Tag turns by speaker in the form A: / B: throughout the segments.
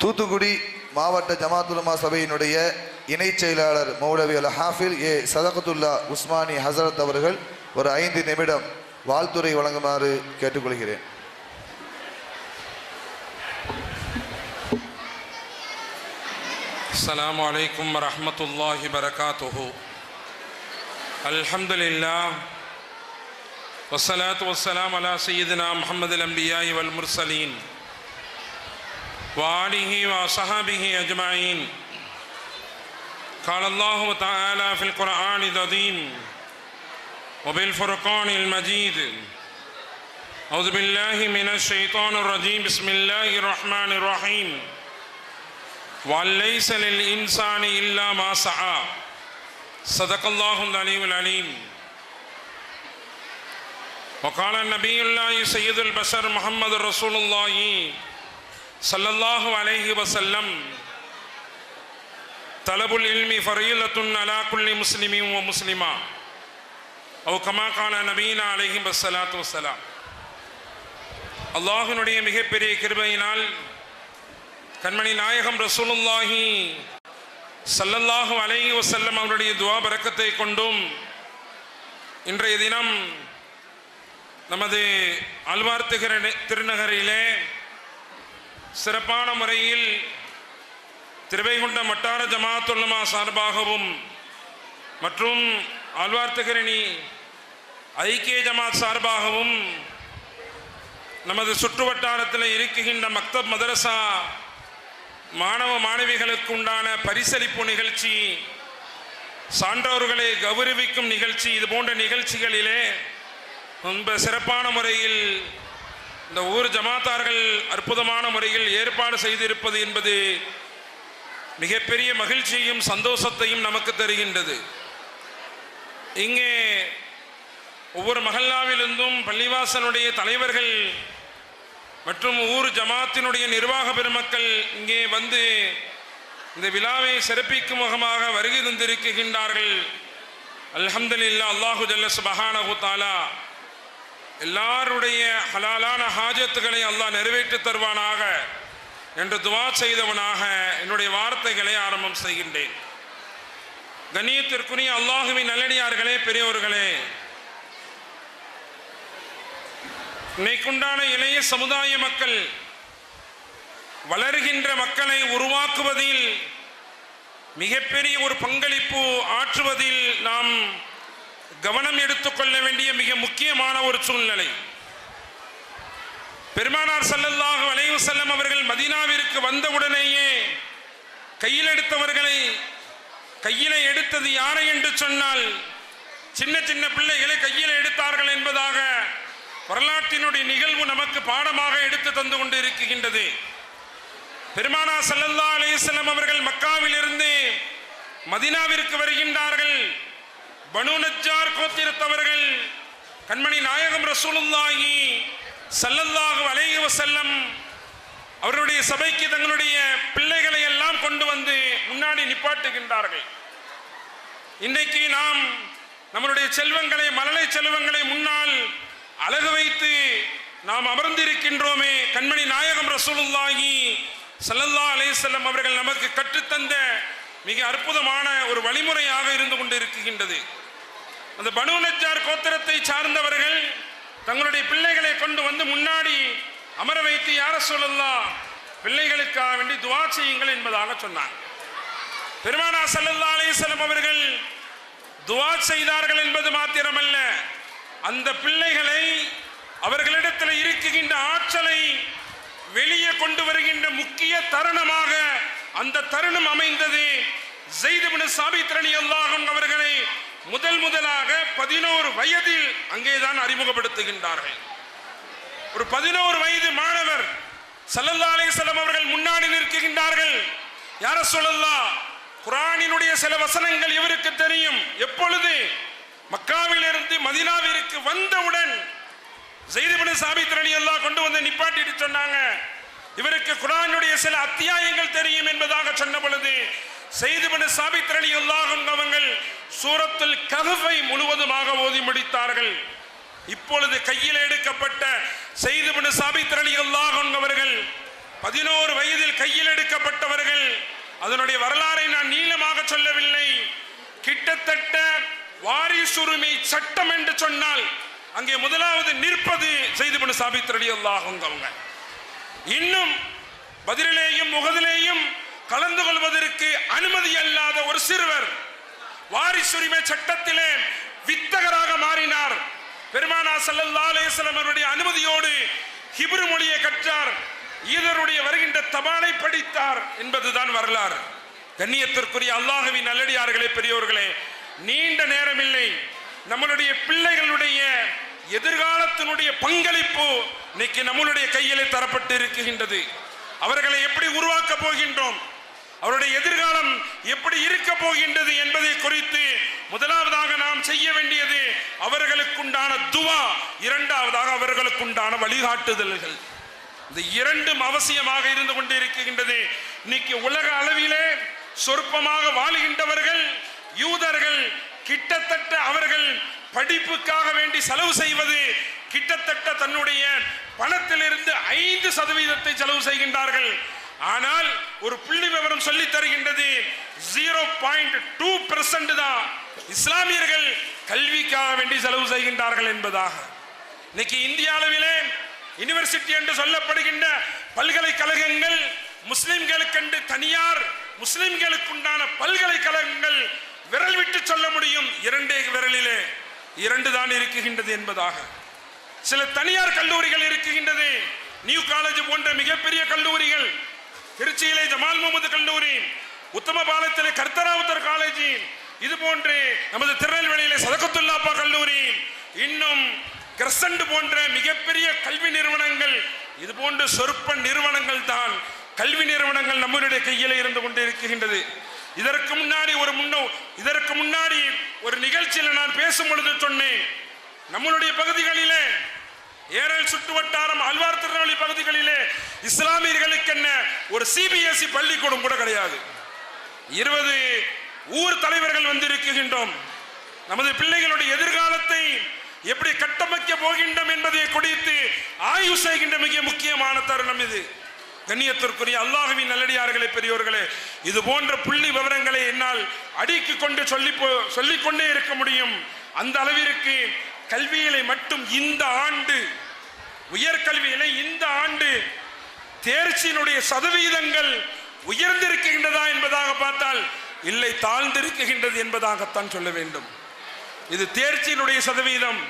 A: தூத்துக்குடி மாவட்ட ஜமாத்துலமா சபையினுடைய இணைச் செயலாளர் மௌலவி அல் ஹாஃபில் ஏ சதகத்துல்லா உஸ்மானி ஹசரத் அவர்கள் ஒரு ஐந்து நிமிடம் வாழ்த்துரை வழங்குமாறு கேட்டுக்கொள்கிறேன்
B: السلام عليكم ورحمة الله وبركاته الحمد لله والصلاة والسلام على سيدنا محمد الأنبياء والمرسلين وآله وصحابه أجمعين. قال الله تعالى في القرآن العظيم وبالفرقان المجيد. أعوذ بالله من الشيطان الرجيم. بسم الله الرحمن الرحيم. وأن ليس للإنسان إلا ما سعى. صدق الله العلي العليم وقال النبي الله سيد البشر محمد رسول الله சல்லல்லாஹு அலைஹி வசல்லம் தலபுல் இல்மி ஃபரீலத்துன் அலா குல்லி முஸ்லிமின் ஓ முஸ்லிமா ஓ கமா கால நபீனா அலைஹி வசலாத்து வசலாம் அல்லாஹினுடைய மிகப்பெரிய கிருபையினால் கண்மணி நாயகம் ரசூலுல்லாஹி சல்லல்லாஹு அலைஹி வசல்லம் அவருடைய துவா பறக்கத்தை கொண்டும் இன்றைய தினம் நமது அல்வார் திருநகரிலே சிறப்பான முறையில் திருவைகுண்டம் வட்டார ஜமாத்துல்லமா சார்பாகவும் மற்றும் ஆழ்வார்த்தகிரணி ஐக்கிய ஜமாத் சார்பாகவும் நமது சுற்று வட்டாரத்தில் இருக்குகின்ற மக்தப் மதரசா மாணவ மாணவிகளுக்கு உண்டான பரிசளிப்பு நிகழ்ச்சி சான்றோர்களை கௌரவிக்கும் நிகழ்ச்சி இது போன்ற நிகழ்ச்சிகளிலே ரொம்ப சிறப்பான முறையில் இந்த ஊர் ஜமாத்தார்கள் அற்புதமான முறையில் ஏற்பாடு செய்திருப்பது என்பது மிகப்பெரிய மகிழ்ச்சியையும் சந்தோஷத்தையும் நமக்கு தருகின்றது. இங்கே ஒவ்வொரு மஹல்லாவிலிருந்தும் பள்ளிவாசனுடைய தலைவர்கள் மற்றும் ஊர் ஜமாத்தினுடைய நிர்வாக பெருமக்கள் இங்கே வந்து இந்த விழாவை சிறப்பிக்கும் முகமாக வருகை தந்திருக்கின்றார்கள். அல்ஹம்துலில்லா அல்லாஹு ஜல்லஸ் மகானகு தாலா எல்லாருடைய ஹலாலான ஹாஜத்துகளை அல்லாஹ் நிறைவேற்றி தருவானாக என்று துவா செய்தவனாக என்னுடைய வார்த்தைகளை ஆரம்பம் செய்கின்றேன். கண்ணியத்திற்குரிய அல்லாஹுவின் நல்லடியார்களே பெரியோர்களே இன்னைக்குண்டான இளைய சமுதாய மக்கள் வளர்கின்ற மக்களை உருவாக்குவதில் மிகப்பெரிய ஒரு பங்களிப்பு ஆற்றுவதில் நாம் கவனம் எடுத்துக்கொள்ள வேண்டிய மிக முக்கியமான ஒரு சூழ்நிலை. பெருமானார் ஸல்லல்லாஹு அலைஹி செல்லம் அவர்கள் மதீனாவிற்கு வந்தவுடனேயே கையில் எடுத்தவர்களை கையில எடுத்தது யாரை என்று சொன்னால் சின்ன சின்ன பிள்ளைகளை கையில் எடுத்தார்கள் என்பதாக வரலாற்றினுடைய நிகழ்வு நமக்கு பாடமாக எடுத்து தந்து கொண்டு இருக்கின்றது பெருமானா சல்லல்லா அலிஸ்லாம் அவர்கள் மக்காவிலிருந்து மதினாவிற்கு வருகின்றார்கள். பனு நஜார் கோத்திரத்தவர்கள் கண்மணி நாயகம் ரசூலுல்லாஹி சல்லல்லாஹு அலைஹி செல்லம் அவருடைய சபைக்கு தங்களுடைய பிள்ளைகளை எல்லாம் கொண்டு வந்து முன்னாடி நிப்பாட்டுகின்றார்கள். இன்றைக்கு நாம் நம்மளுடைய செல்வங்களை மலலை செல்வங்களை முன்னால் அழகு வைத்து நாம் அமர்ந்திருக்கின்றோமே கண்மணி நாயகம் ரசூலுல்லாஹி சல்லல்லா செல்லம் அவர்கள் நமக்கு கற்றுத்தந்த மிக அற்புதமான ஒரு வழிமுறையாக இருந்து கொண்டு இருக்கின்றது. அந்த பனு நஜார் கோத்திரத்தை சார்ந்தவர்கள் தங்களுடைய பிள்ளைகளை கொண்டு வந்து முன்னாடி அமர வைத்து யார சொல்லலாம் பிள்ளைகளுக்காக வேண்டி துவா செய்யுங்கள் என்பதாக சொன்னாங்க. பெருமானா சல்லல்லா அலைஹிஸ்ஸல்லம் அவர்கள் துவா செய்தார்கள் என்பது மாத்திரமல்ல அந்த பிள்ளைகளை அவர்களிடத்தில் இருக்குகின்ற ஆற்றலை வெளியே கொண்டு வருகின்ற முக்கிய தருணமாக அந்த தருணம் அமைந்தது. ஜெய்துபின் சாபித் அல்லாஹன் அவர்களை முதல் முதலாக பதினோரு வயதில் அங்கேதான் அறிமுகப்படுத்துகின்றார்கள். ஒரு பதினோரு வயது மாணவர் சல்லல்லா அலிசல்லம் அவர்கள் முன்னாடி நிற்கின்றார்கள். யார சொல்லல்லா குரானினுடைய சில வசனங்கள் இவருக்கு தெரியும். எப்பொழுது? மக்காவிலிருந்து மதினாவிற்கு வந்தவுடன் செய்திபடி சாபித் அலி கொண்டு வந்து நிப்பாட்டிட்டு சொன்னாங்க. இவருக்கு குரானுடைய சில அத்தியாயங்கள் தெரியும் என்பதாக சொன்ன பொழுது செய்திபடி சாபித் அலி அவங்கள் சூரத்தில் கதவை முழுவதுமாக ஓதி முடித்தார்கள். இப்பொழுது கையில் எடுக்கப்பட்ட செய்திபடி சாபித் அலி அல்லாஹும் அவர்கள் பதினோரு வயதில் கையில் எடுக்கப்பட்டவர்கள். அதனுடைய வரலாறை நான் நீளமாக சொல்லவில்லை. கிட்டத்தட்ட வாரிசுரிமை சட்டம் என்று சொன்னால் அங்கே முதலாவது நிற்பது செய்து பண்ண சாபித்திரடி ரடி அவங்க இன்னும் பதிலிலேயும் முகதிலேயும் கலந்து கொள்வதற்கு அனுமதி அல்லாத ஒரு சிறுவர் வாரிசுரிமை சட்டத்திலே வித்தகராக மாறினார். பெருமானா ஸல்லல்லாஹு அவருடைய அனுமதியோடு ஹிப்ரு மொழியை கற்றார். ஈதருடைய வருகின்ற தபாலை படித்தார் என்பதுதான் வரலாறு. கண்ணியத்திற்குரிய அல்லாஹுவின் நல்லடியார்களே பெரியோர்களே நீண்ட நேரமில்லை. நம்மளுடைய பிள்ளைகளுடைய எதிர்காலத்தினுடைய பங்களிப்பு இன்னைக்கு நம்மளுடைய கையிலே தரப்பட்டு இருக்குகின்றது அவர்களை எப்படி உருவாக்க போகின்றோம்? அவருடைய எதிர்காலம் எப்படி இருக்க போகின்றது என்பதை குறித்து முதலாவதாக நாம் செய்ய வேண்டியது அவர்களுக்குண்டான துவா இரண்டாவதாக அவர்களுக்குண்டான வழிகாட்டுதல்கள். இந்த இரண்டும் அவசியமாக இருந்து கொண்டு இருக்கின்றது இன்னைக்கு உலக அளவிலே சொற்பமாக வாழுகின்றவர்கள் யூதர்கள் கிட்டத்தட்ட அவர்கள் படிப்புக்காக வேண்டி செலவு செய்வது கிட்டத்தட்ட தன்னுடைய பணத்திலிருந்து ஐந்து சதவீதத்தை செலவு செய்கின்றார்கள். ஆனால் ஒரு புள்ளி விவரம் சொல்லி தருகின்றது ஜீரோ பாயிண்ட் டூ பெர்சன்ட் தான். இஸ்லாமியர்கள் கல்விக்காக வேண்டி செலவு செய்கின்றார்கள் என்பதாக. இன்னைக்கு இந்திய அளவிலே யூனிவர்சிட்டி என்று சொல்லப்படுகின்ற பல்கலைக்கழகங்கள் முஸ்லிம்களுக்கென்று தனியார் முஸ்லிம்களுக்குண்டான பல்கலைக்கழகங்கள் விரல் விட்டு சொல்ல முடியும். இரண்டே விரலிலே இரண்டு தான் இருக்குகின்றது என்பதாக. சில தனியார் கல்லூரிகள் இருக்குகின்றது. நியூ காலேஜ் போன்ற மிகப்பெரிய கல்லூரிகள் திருச்சியிலே ஜமால் முகமது கல்லூரி உத்தமபாலத்திலே கர்த்தராவுத்தர் காலேஜின் இது போன்று நமது திருநெல்வேலியிலே சதகத்துல்லாப்பா கல்லூரி இன்னும் கிரசண்ட் போன்ற மிகப்பெரிய கல்வி நிறுவனங்கள் இது போன்ற சொற்ப நிறுவனங்கள் தான் கல்வி நிறுவனங்கள் நம்மளுடைய கையில் இருந்து கொண்டு இருக்கின்றது இதற்கு முன்னாடி ஒரு முன்னோ இதற்கு முன்னாடி ஒரு நிகழ்ச்சியில் நான் பேசும் பொழுது சொன்னேன் நம்மளுடைய பகுதிகளிலே ஏரல் சுற்று வட்டாரம் அல்வார் திருநெல்வேலி பகுதிகளிலே இஸ்லாமியர்களுக்கு என்ன? ஒரு சிபிஎஸ்இ பள்ளிக்கூடம் கூட கிடையாது. இருபது ஊர் தலைவர்கள் வந்திருக்கின்றோம். நமது பிள்ளைகளுடைய எதிர்காலத்தை எப்படி கட்டமைக்க போகின்றோம் என்பதை குறித்து ஆய்வு செய்கின்ற மிக முக்கியமான தருணம் இது. கண்ணியத்திற்குரிய அல்லாஹுவின் நல்லடியார்களே பெரியோர்களே இது போன்ற புள்ளி விவரங்களை என்னால் அடுக்கி கொண்டு சொல்லி போ- சொல்லிக்கொண்டே இருக்க முடியும். அந்த அளவிற்கு கல்வியிலே மட்டும் இந்த ஆண்டு உயர்கல்வியிலே இந்த ஆண்டு தேர்ச்சியினுடைய சதவீதங்கள் உயர்ந்திருக்கின்றதா என்பதாக பார்த்தால் இல்லை தாழ்ந்திருக்கின்றது என்பதாகத்தான் சொல்ல வேண்டும். இது தேர்ச்சியினுடைய சதவீதம்.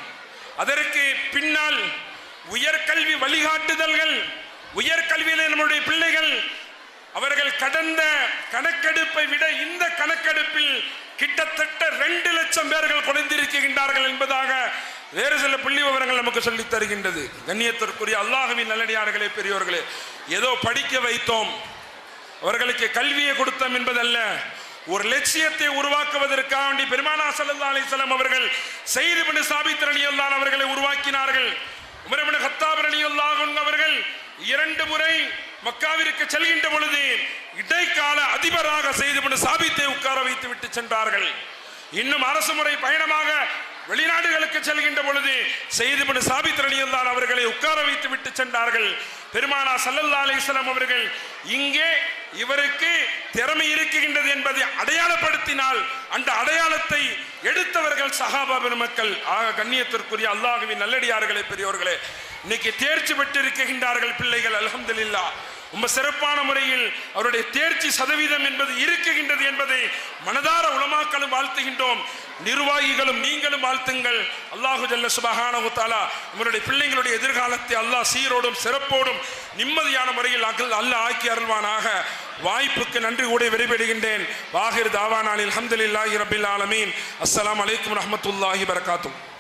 B: அதற்கு பின்னால் உயர்கல்வி வழிகாட்டுதல்கள் உயர்கல்வியிலே நம்முடைய பிள்ளைகள் அவர்கள் கடந்த கணக்கெடுப்பை விட இந்த கணக்கெடுப்பில் கிட்டத்தட்ட ரெண்டு லட்சம் பேர்கள் குறைந்திருக்கின்றார்கள் என்பதாக வேறு சில புள்ளி விவரங்கள் நமக்கு சொல்லி தருகின்றது. கண்ணியத்திற்குரிய அல்லாஹுவின் நல்லடியார்களே பெரியோர்களே ஏதோ படிக்க வைத்தோம். அவர்களுக்கு கல்வியை கொடுத்தோம் என்பதல்ல. ஒரு லட்சியத்தை உருவாக்குவதற்காக வேண்டி பெருமானா சல்லா அலைஹி அவர்கள் செய்து பின் சாபித் ரலியல்லாஹு அவர்களை உருவாக்கினார்கள். உமர் இப்னு கத்தாப் அவர்கள் இரண்டு முறை மக்காவிற்கு செல்கின்ற பொழுது இடைக்கால அதிபராக செய்து பின் சாபித்தை உட்கார வைத்து விட்டு சென்றார்கள். இன்னும் அரசு முறை பயணமாக வெளிநாடுகளுக்கு செல்கின்ற பொழுது செய்து பின் சாபித் அவர்களை உட்கார வைத்து விட்டு சென்றார்கள். பெருமானா சல்லல்லா அலிஸ்லாம் அவர்கள் இங்கே இவருக்கு திறமை இருக்குகின்றது என்பதை அடையாளப்படுத்தினால் அந்த அடையாளத்தை எடுத்தவர்கள் சகாபா பெருமக்கள் ஆக கண்ணியத்திற்குரிய அல்லாஹுவின் நல்லடியார்களே பெரியோர்களே இன்னைக்கு தேர்ச்சி பெற்றிருக்கின்றார்கள் பிள்ளைகள் அலமதுல்லா ரொம்ப சிறப்பான முறையில் அவருடைய தேர்ச்சி சதவீதம் என்பது இருக்குகின்றது என்பதை மனதார உலமாக்களும் வாழ்த்துகின்றோம். நிர்வாகிகளும் நீங்களும் வாழ்த்துங்கள். அல்லாஹு ஜல்ல சுபஹானஹு தாலா நம்மளுடைய பிள்ளைங்களுடைய எதிர்காலத்தை அல்லாஹ் சீரோடும் சிறப்போடும் நிம்மதியான முறையில் அகல் அல்லாஹ் ஆக்கி அருள்வானாக. வாய்ப்புக்கு நன்றி கூட விடைபெறுகின்றேன். வாகிர் தாவானாலில் அல்ஹம்துலில்லாஹி ரபில் ஆலமீன். அஸ்லாம் அலைக்கும் ரஹமத்துல்லாஹி வரகாத்துஹு